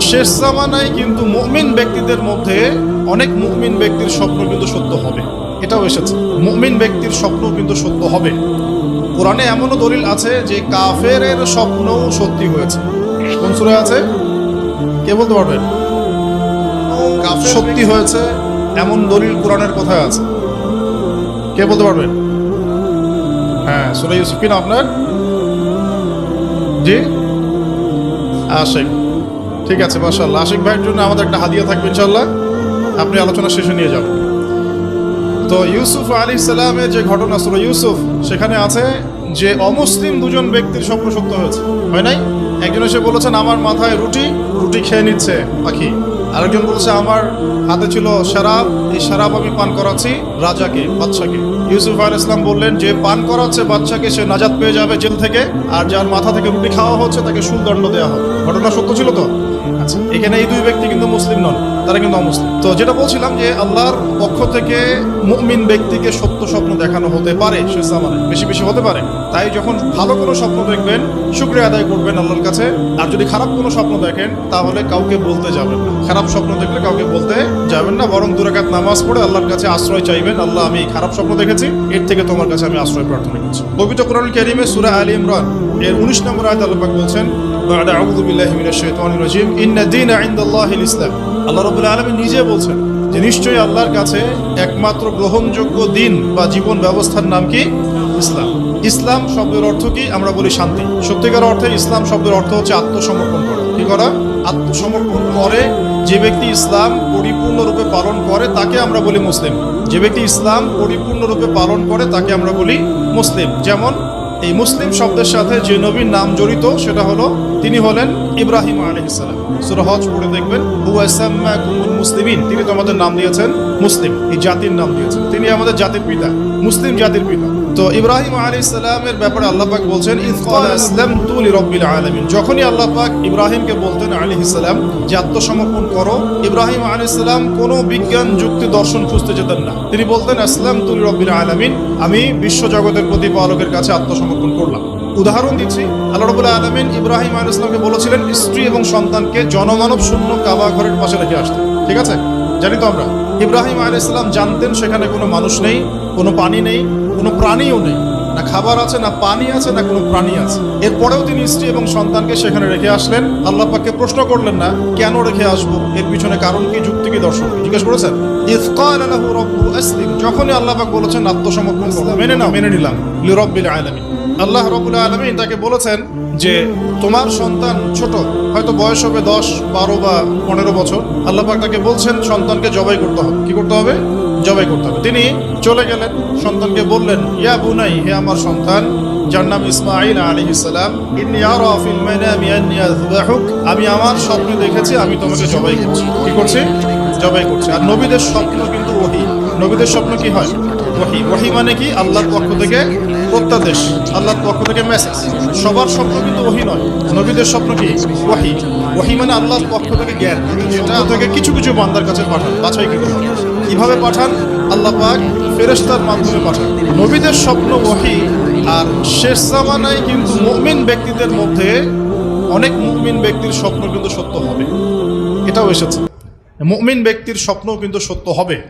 শেষ জামানায় কিন্তু মুমিন ব্যক্তিদের মধ্যে অনেক মুমিন ব্যক্তির স্বপ্ন কিন্তু সত্য হবে। এটাও এসেছে। মুমিন ব্যক্তির স্বপ্ন কিন্তু সত্য হবে। কোরআনে এমনও দলিল আছে যে কাফের স্বপ্নও সত্যি হয়েছে। কোন সুরে আছে? কে বলতে পারবেন সত্যি হয়েছে এমন দলিল কোরআনের কোথায় আছে। কে বলতে পারবেন হ্যাঁ সুরা ইউসুফ। কিনা আপনার? জি? আশেক। ঠিক আছে মাসাল্লাহ আশিক ভাইয়ের জন্য আমাদের একটা হাদিয়া থাকবে ইনশাল্লাহ আপনি আলোচনা শেষে নিয়ে যাবেন। তো ইউসুফ আলী সালামের যে ঘটনা ছিল ইউসুফ, সেখানে আছে যে অমুসলিম দুজন ব্যক্তির স্বপ্ন সত্য হয়েছে। হয় নাই? একজন এসে বলেছেন, আমার মাথায় রুটি রুটি খেয়ে নিচ্ছে পাখি। আরেকজন বলছে, আমার হাতে ছিল শরাব, এই শরাব আমি পান করাচ্ছি রাজাকে বাচ্চাকে ইউসুফ আল ইসলাম বললেন, যে পান করাচ্ছে বাচ্চাকে সে নাজাদ পেয়ে যাবে জেল থেকে, আর যার মাথা থেকে রুটি খাওয়া হচ্ছে, তাকে সুলদণ্ড দেওয়া হবে। ঘটনা সত্য ছিল তো? আচ্ছা এখানে এই দুই ব্যক্তি কিন্তু মুসলিম নন, তারা কিন্তু অমুসলিম। তো যেটা বলছিলাম যে আল্লাহর পক্ষ থেকে মুমিন ব্যক্তিকে সত্য স্বপ্ন দেখানো হতে পারে জামানায়। বেশি বেশি হতে পারে। তাই যখন ভালো কোনো স্বপ্ন দেখবেন শুক্রিয়া আদায় করবেন আল্লাহর কাছে আর যদি খারাপ কোনো স্বপ্ন দেখেন তাহলে কাউকে বলতে যাবেন না খারাপ স্বপ্ন দেখলে কাউকে বলতে যাবেন না বরং দুরাকাত নামাজ পড়ে আল্লাহর কাছে আশ্রয় চাইবেন আল্লাহ আমি এই খারাপ স্বপ্ন দেখেছি এর থেকে তোমার কাছে আমি আশ্রয় প্রার্থনা করছি পবিত্র কোরআন কারিমে সূরা আলী ইমরান এর 19 নম্বর আয়াত আল্লাহ পাক বলছেন بعد أعوذ بالله من الشيطان الرجيم إن الدين عند الله الإسلام আল্লাহ রাব্বুল আলামিন নিজে বলছেন যে নিশ্চয়ই আল্লাহর কাছে একমাত্র গ্রহণযোগ্য দিন বা জীবন ব্যবস্থার নাম কি ইসলাম ইসলাম শব্দের অর্থ কি? আমরা বলি শান্তি। সত্যিকার অর্থে ইসলাম শব্দের অর্থ হচ্ছে আত্মসমর্পণ করা। কি করা? আত্মসমর্পণ করে যে ব্যক্তি ইসলাম পরিপূর্ণরূপে পালন করে, তাকে আমরা বলি মুসলিম। যে ব্যক্তি ইসলাম পরিপূর্ণরূপে পালন করে, তাকে আমরা বলি মুসলিম। যেমন এই মুসলিম শব্দের সাথে যে নবীর নাম জড়িত, সেটা হলো তিনি হলেন ইব্রাহিম আলহিসাল্লাম সুরা হজ পড়ে দেখবেন হুয়াসাম্মাকুমুল মুসলিমিন তিনি তোমাদের নাম দিয়েছেন মুসলিম। এই জাতির নাম দিয়েছেন। তিনি আমাদের জাতির পিতা, মুসলিম জাতির পিতা। তো ইব্রাহিম আলাইহিস সালামের ব্যাপারে আল্লাপাক বলছেন লিরাব্বিল যখনই আল্লাহ পাক ইব্রাহিমকে বলতেন আলাইহিস সালাম, যে আত্মসমর্পণ করো। ইব্রাহিম আলাইহিস সালাম কোনো বিজ্ঞান, যুক্তি, দর্শন খুঁজতে যেতেন না। তিনি বলতেন, আসলামতু লিরাব্বিল আলমিন। আমি বিশ্ব জগতের প্রতিপালকের কাছে আত্মসমর্পণ করলাম। উদাহরণ দিচ্ছি, আল্লাহ রবুল্লাহ আলমিন ইব্রাহিম আল ইসলামকে বলেছিলেন, স্ত্রী এবং সন্তানকে জনমানব শূন্য কাবা ঘরের পাশে রেখে আসতে। ঠিক আছে? জানি তো আমরা, ইব্রাহিম আল ইসলাম জানতেন সেখানে কোনো মানুষ নেই, কোনো পানি নেই, কোনো প্রাণীও নেই। না খাবার আছে, না পানি আছে, না কোনো প্রাণী আছে। এরপরেও তিনি স্ত্রী এবং সন্তানকে সেখানে রেখে আসলেন। আল্লাহ পাককে প্রশ্ন করলেন, না, কেন রেখে আসব? এর পিছনে কারণ কি, যুক্তি কি, দর্শন জিজ্ঞেস করেছেন। যখনই আল্লাহ পাক বলেছেন, আত্মসমর্পণ মেনে নাও, মেনে নিলাম। লিরাব্বিল আলামিন। আল্লাহ রবুল আলমিন তাকে বলেছেন যে তোমার সন্তান ছোট, হয়তো বয়স হবে দশ, বারো বা পনেরো বছর। আল্লাহ তাকে বলছেন, সন্তানকে জবাই করতে হবে। কি করতে হবে? জবাই করতে হবে। তিনি চলে গেলেন, সন্তানকে বললেন, ইয়া বুনাই, হে আমার সন্তান, যার নাম ইসমাইল আলী ইসলাম আমি আমার স্বপ্নে দেখেছি, আমি তোমাকে জবাই করছি। কি করছি? জবাই করছি। আর নবীদের স্বপ্ন কিন্তু ওহি। নবীদের স্বপ্ন কি হয়? ওহি। ওহি মানে কি? আল্লাহর পক্ষ থেকে প্রত্যাদেশ, আল্লাহর পক্ষ থেকে মেসেজ সবার স্বপ্ন কিন্তু ওহি নয়। নবীদের স্বপ্ন কি? ওহি। ওহি মানে আল্লাহর পক্ষ থেকে জ্ঞান। যেটা থেকে কিছু কিছু বান্দার কাছে পাঠান। বাছাই কি করে কীভাবে পাঠান? আল্লাহ পাক ফেরেশতার মাধ্যমে পাঠান। নবীদের স্বপ্ন ওহি। আর শেষ জামানায় কিন্তু মুমিন ব্যক্তিদের মধ্যে অনেক মুমিন ব্যক্তির স্বপ্ন কিন্তু সত্য হবে। এটাও এসেছে। মুমিন ব্যক্তির স্বপ্নও কিন্তু সত্য হবে।